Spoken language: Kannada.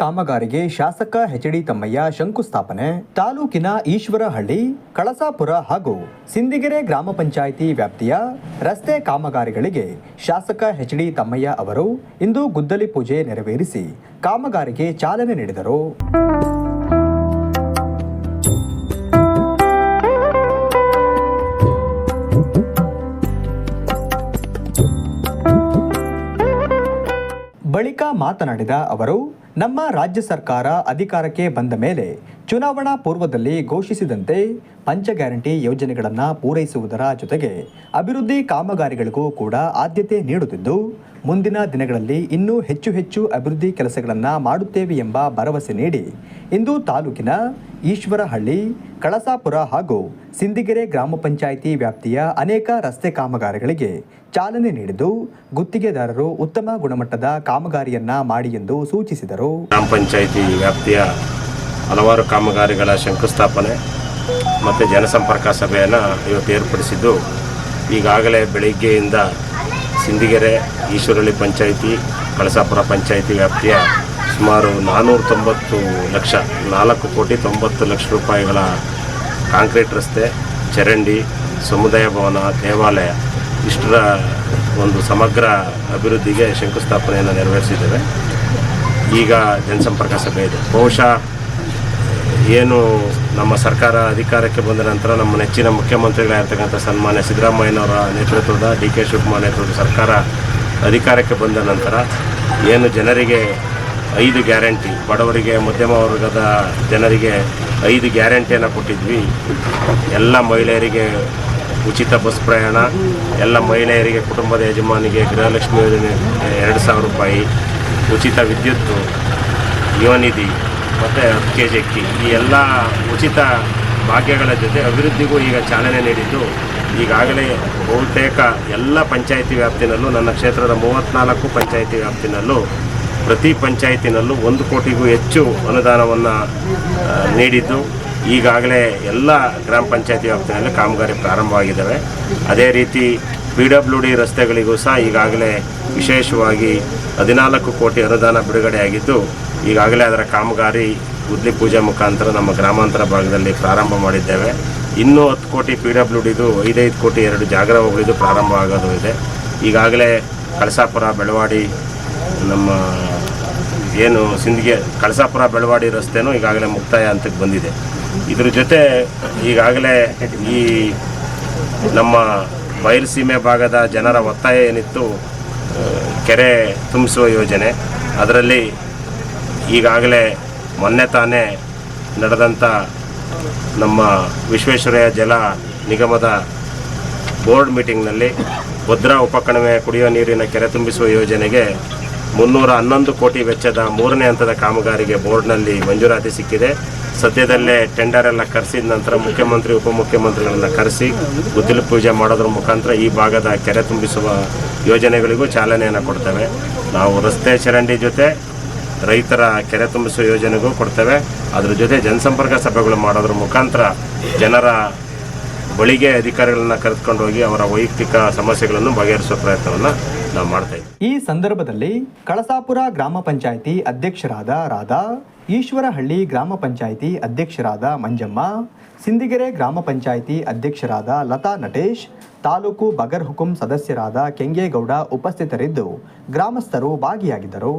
ಕಾಮಗಾರಿಗೆ ಶಾಸಕ ಎಚ್ ಡಿ ತಮ್ಮಯ್ಯ ಶಂಕುಸ್ಥಾಪನೆ, ತಾಲೂಕಿನ ಈಶ್ವರಹಳ್ಳಿ, ಕಳಸಾಪುರ ಹಾಗೂ ಸಿಂದಿಗೆರೆ ಗ್ರಾಮ ಪಂಚಾಯಿತಿ ವ್ಯಾಪ್ತಿಯ ರಸ್ತೆ ಕಾಮಗಾರಿಗಳಿಗೆ ಶಾಸಕ ಎಚ್ ಡಿ ತಮ್ಮಯ್ಯ ಅವರು ಇಂದು ಗುದ್ದಲಿ ಪೂಜೆ ನೆರವೇರಿಸಿ ಕಾಮಗಾರಿಗೆ ಚಾಲನೆ ನೀಡಿದರು. ಬಳಿಕ ಮಾತನಾಡಿದ ಅವರು ನಮ್ಮ ರಾಜ್ಯ ಸರ್ಕಾರ ಅಧಿಕಾರಕ್ಕೆ ಬಂದ ಮೇಲೆ ಚುನಾವಣಾ ಪೂರ್ವದಲ್ಲಿ ಘೋಷಿಸಿದಂತೆ ಪಂಚ ಗ್ಯಾರಂಟಿ ಯೋಜನೆಗಳನ್ನು ಪೂರೈಸುವುದರ ಜೊತೆಗೆ ಅಭಿವೃದ್ಧಿ ಕಾಮಗಾರಿಗಳಿಗೂ ಕೂಡ ಆದ್ಯತೆ ನೀಡುತ್ತಿದ್ದು, ಮುಂದಿನ ದಿನಗಳಲ್ಲಿ ಇನ್ನೂ ಹೆಚ್ಚು ಹೆಚ್ಚು ಅಭಿವೃದ್ಧಿ ಕೆಲಸಗಳನ್ನು ಮಾಡುತ್ತೇವೆ ಎಂಬ ಭರವಸೆ ನೀಡಿ, ಇಂದು ತಾಲೂಕಿನ ಈಶ್ವರಹಳ್ಳಿ, ಕಳಸಾಪುರ ಹಾಗೂ ಸಿಂದಿಗೆರೆ ಗ್ರಾಮ ಪಂಚಾಯಿತಿ ವ್ಯಾಪ್ತಿಯ ಅನೇಕ ರಸ್ತೆ ಕಾಮಗಾರಿಗಳಿಗೆ ಚಾಲನೆ ನೀಡಿದ್ದು, ಗುತ್ತಿಗೆದಾರರು ಉತ್ತಮ ಗುಣಮಟ್ಟದ ಕಾಮಗಾರಿಯನ್ನ ಮಾಡಿ ಎಂದು ಸೂಚಿಸಿದರು. ಗ್ರಾಮ ಪಂಚಾಯಿತಿ ವ್ಯಾಪ್ತಿಯ ಹಲವಾರು ಕಾಮಗಾರಿಗಳ ಶಂಕುಸ್ಥಾಪನೆ ಮತ್ತು ಜನಸಂಪರ್ಕ ಸಭೆಯನ್ನು ಇವತ್ತು ಏರ್ಪಡಿಸಿದ್ದು. ಈಗಾಗಲೇ ಬೆಳಿಗ್ಗೆಯಿಂದ ಸಿಂದಿಗೆರೆ ಈಶ್ವರಳ್ಳಿ ಪಂಚಾಯಿತಿ, ಕಳಸಾಪುರ ಪಂಚಾಯಿತಿ ವ್ಯಾಪ್ತಿಯ ಸುಮಾರು ನಾನ್ನೂರ ತೊಂಬತ್ತು ಲಕ್ಷ, ನಾಲ್ಕು ಕೋಟಿ ತೊಂಬತ್ತು ಲಕ್ಷ ರೂಪಾಯಿಗಳ ಕಾಂಕ್ರೀಟ್ ರಸ್ತೆ, ಚರಂಡಿ, ಸಮುದಾಯ ಭವನ, ದೇವಾಲಯ ಇಷ್ಟರ ಒಂದು ಸಮಗ್ರ ಅಭಿವೃದ್ಧಿಗೆ ಶಂಕುಸ್ಥಾಪನೆಯನ್ನು ನೆರವೇರಿಸಿದ್ದೇವೆ. ಈಗ ಜನಸಂಪರ್ಕ ಸಭೆ ಇದೆ. ಬಹುಶಃ ಏನು ನಮ್ಮ ಸರ್ಕಾರ ಅಧಿಕಾರಕ್ಕೆ ಬಂದ ನಂತರ ನಮ್ಮ ನೆಚ್ಚಿನ ಮುಖ್ಯಮಂತ್ರಿಗಳಾಗಿರ್ತಕ್ಕಂಥ ಸನ್ಮಾನ್ಯ ಸಿದ್ದರಾಮಯ್ಯನವರ ನೇತೃತ್ವದ ಡಿ ಕೆ ಶಿವಕುಮಾರ್ ನೇತೃತ್ವದ ಸರ್ಕಾರ ಅಧಿಕಾರಕ್ಕೆ ಬಂದ ನಂತರ ಏನು ಜನರಿಗೆ ಐದು ಗ್ಯಾರಂಟಿ, ಬಡವರಿಗೆ, ಮಧ್ಯಮ ವರ್ಗದ ಜನರಿಗೆ ಐದು ಗ್ಯಾರಂಟಿಯನ್ನು ಕೊಟ್ಟಿದ್ವಿ. ಎಲ್ಲ ಮಹಿಳೆಯರಿಗೆ ಉಚಿತ ಬಸ್ ಪ್ರಯಾಣ, ಎಲ್ಲ ಮಹಿಳೆಯರಿಗೆ, ಕುಟುಂಬದ ಯಜಮಾನಿಗೆ ಗೃಹಲಕ್ಷ್ಮಿ ಯೋಜನೆ, ಎರಡು ಸಾವಿರ ರೂಪಾಯಿ, ಉಚಿತ ವಿದ್ಯುತ್ತು ಯುವನಿಧಿ ಮತ್ತು ಕೆ ಜಿ ಅಕ್ಕಿ. ಈ ಎಲ್ಲ ಉಚಿತ ಭಾಗ್ಯಗಳ ಜೊತೆ ಅಭಿವೃದ್ಧಿಗೂ ಈಗ ಚಾಲನೆ ನೀಡಿದ್ದು ಈಗಾಗಲೇ ಬಹುತೇಕ ಎಲ್ಲ ಪಂಚಾಯಿತಿ ವ್ಯಾಪ್ತಿನಲ್ಲೂ, ನನ್ನ ಕ್ಷೇತ್ರದ ಮೂವತ್ತ್ನಾಲ್ಕು ಪಂಚಾಯಿತಿ ವ್ಯಾಪ್ತಿನಲ್ಲೂ ಪ್ರತಿ ಪಂಚಾಯಿತಿನಲ್ಲೂ ಒಂದು ಕೋಟಿಗೂ ಹೆಚ್ಚು ಅನುದಾನವನ್ನು ನೀಡಿದ್ದು. ಈಗಾಗಲೇ ಎಲ್ಲ ಗ್ರಾಮ ಪಂಚಾಯಿತಿ ವ್ಯಾಪ್ತಿನಲ್ಲಿ ಕಾಮಗಾರಿ ಪ್ರಾರಂಭವಾಗಿದ್ದಾವೆ. ಅದೇ ರೀತಿ ಪಿ ಡಬ್ಲ್ಯೂ ಡಿ ರಸ್ತೆಗಳಿಗೂ ಸಹ ಈಗಾಗಲೇ ವಿಶೇಷವಾಗಿ ಹದಿನಾಲ್ಕು ಕೋಟಿ ಅನುದಾನ ಬಿಡುಗಡೆಯಾಗಿದ್ದು, ಈಗಾಗಲೇ ಅದರ ಕಾಮಗಾರಿ ಗುದ್ಲಿ ಪೂಜೆ ಮುಖಾಂತರ ನಮ್ಮ ಗ್ರಾಮಾಂತರ ಭಾಗದಲ್ಲಿ ಪ್ರಾರಂಭ ಮಾಡಿದ್ದೇವೆ. ಇನ್ನೂ ಹತ್ತು ಕೋಟಿ ಪಿ ಡಬ್ಲ್ಯೂ ಡಿದು ಐದೈದು ಕೋಟಿ ಎರಡು ಜಾಗರ ಹೋಗಳಿದು ಪ್ರಾರಂಭ ಆಗೋದು ಇದೆ. ಈಗಾಗಲೇ ಕಳಸಾಪುರ, ಬೆಳವಾಡಿ, ನಮ್ಮ ಏನು ಸಿಂಧಿಗೆ ಕಳಸಾಪುರ, ಬೆಳವಾಡಿ ರಸ್ತೆನೂ ಈಗಾಗಲೇ ಮುಕ್ತಾಯ ಹಂತಕ್ಕೆ ಬಂದಿದೆ. ಇದ್ರ ಜೊತೆ ಈಗಾಗಲೇ ಈ ನಮ್ಮ ಬಯಲುಸೀಮೆ ಭಾಗದ ಜನರ ಒತ್ತಾಯ ಏನಿತ್ತು ಕೆರೆ ತುಂಬಿಸುವ ಯೋಜನೆ. ಅದರಲ್ಲಿ ಈಗಾಗಲೇ ಮೊನ್ನೆ ತಾನೇ ನಡೆದಂಥ ನಮ್ಮ ವಿಶ್ವೇಶ್ವರಯ್ಯ ಜಲ ನಿಗಮದ ಬೋರ್ಡ್ ಮೀಟಿಂಗ್ನಲ್ಲಿ ಭದ್ರಾ ಉಪಕಣಿವೆ ಕುಡಿಯುವ ನೀರಿನ ಕೆರೆ ತುಂಬಿಸುವ ಯೋಜನೆಗೆ ಮುನ್ನೂರ ಹನ್ನೊಂದು ಕೋಟಿ ವೆಚ್ಚದ ಮೂರನೇ ಹಂತದ ಕಾಮಗಾರಿಗೆ ಬೋರ್ಡ್ನಲ್ಲಿ ಮಂಜೂರಾತಿ ಸಿಕ್ಕಿದೆ. ಸದ್ಯದಲ್ಲೇ ಟೆಂಡರ್ ಎಲ್ಲ ಕರೆಸಿದ ನಂತರ ಮುಖ್ಯಮಂತ್ರಿ, ಉಪಮುಖ್ಯಮಂತ್ರಿಗಳನ್ನು ಕರೆಸಿ ಗುದ್ದಲಿ ಪೂಜೆ ಮಾಡೋದ್ರ ಮುಖಾಂತರ ಈ ಭಾಗದ ಕೆರೆ ತುಂಬಿಸುವ ಯೋಜನೆಗಳಿಗೂ ಚಾಲನೆಯನ್ನು ಕೊಡ್ತೇವೆ. ನಾವು ರಸ್ತೆ ಚರಂಡಿ ಜೊತೆ ರೈತರ ಕೆರೆ ತುಂಬಿಸುವ ಯೋಜನೆಗೂ ಕೊಡ್ತೇವೆ. ಅದ್ರ ಜೊತೆ ಜನಸಂಪರ್ಕ ಸಭೆಗಳು ಮಾಡೋದ್ರ ಮುಖಾಂತರ ಜನರ ಬಳಿಗೆ ಅಧಿಕಾರಿಗಳನ್ನ ಕರೆದುಕೊಂಡು ಹೋಗಿ ಅವರ ವೈಯಕ್ತಿಕ ಸಮಸ್ಯೆಗಳನ್ನು ಬಗೆಹರಿಸುವ ಪ್ರಯತ್ನವನ್ನು ನಾವು ಮಾಡ್ತಾ ಇದ್ದೀವಿ. ಈ ಸಂದರ್ಭದಲ್ಲಿ ಕಳಸಾಪುರ ಗ್ರಾಮ ಪಂಚಾಯಿತಿ ಅಧ್ಯಕ್ಷರಾದ ರಾಧಾ, ಈಶ್ವರಹಳ್ಳಿ ಗ್ರಾಮ ಪಂಚಾಯಿತಿ ಅಧ್ಯಕ್ಷರಾದ ಮಂಜಮ್ಮ, ಸಿಂದಿಗೆರೆ ಗ್ರಾಮ ಪಂಚಾಯಿತಿ ಅಧ್ಯಕ್ಷರಾದ ಲತಾ ನಟೇಶ್, ತಾಲೂಕು ಬಗರ್ ಹುಕುಂ ಸದಸ್ಯರಾದ ಕೆಂಗೇಗೌಡ ಉಪಸ್ಥಿತರಿದ್ದು ಗ್ರಾಮಸ್ಥರು ಭಾಗಿಯಾಗಿದ್ದರು.